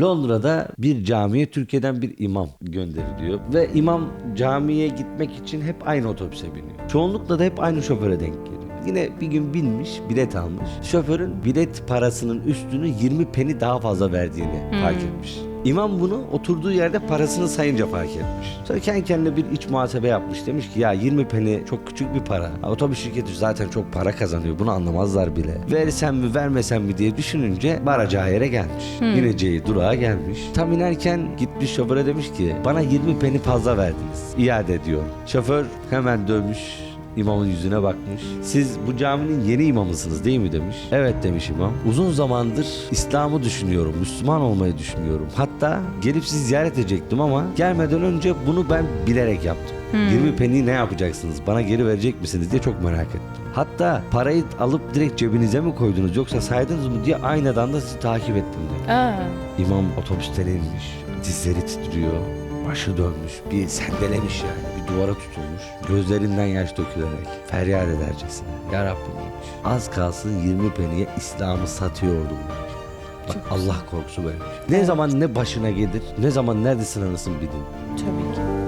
Londra'da bir camiye Türkiye'den bir imam gönderiliyor ve imam camiye gitmek için hep aynı otobüse biniyor. Çoğunlukla da hep aynı şoföre denk geliyor. Yine bir gün binmiş, bilet almış. Şoförün bilet parasının üstünü 20 peni daha fazla verdiğini fark etmiş. İmam bunu oturduğu yerde parasını sayınca fark etmiş. Sonra kendi kendine bir iç muhasebe yapmış. Demiş ki ya 20 peni çok küçük bir para. Ha, Otobüs şirketi zaten çok para kazanıyor. Bunu anlamazlar bile. Versem mi vermesem mi diye düşününce varacağı yere gelmiş. İneceği durağa gelmiş. Tam inerken gitmiş şoföre demiş ki bana 20 peni fazla verdiniz. İade ediyor. Şoför hemen dönmüş. İmamın yüzüne bakmış. Siz bu caminin yeni imamısınız değil mi demiş. Evet demiş imam. Uzun zamandır İslam'ı düşünüyorum. Müslüman olmayı düşünüyorum. Hatta gelip sizi ziyaret edecektim ama gelmeden önce bunu ben bilerek yaptım. 20 peni ne yapacaksınız? Bana geri verecek misiniz diye çok merak ettim. Hatta parayı alıp direkt cebinize mi koydunuz yoksa saydınız mı diye aynadan da sizi takip ettim dedi. Aa, İmam otobüsten inmiş. Dizleri titriyor. Başı dönmüş. Bir sendelemiş yani. Bir duvara tutulmuş. Gözlerinden yaş dökülerek. Feryat edercesine. Ya Rabbim demiş. Az kalsın 20 peniye İslam'ı satıyordum demiş. Bak Allah korkusu vermiş. Ne zaman ne başına gelir, ne zaman neredesin anasını bilin. tabii ki.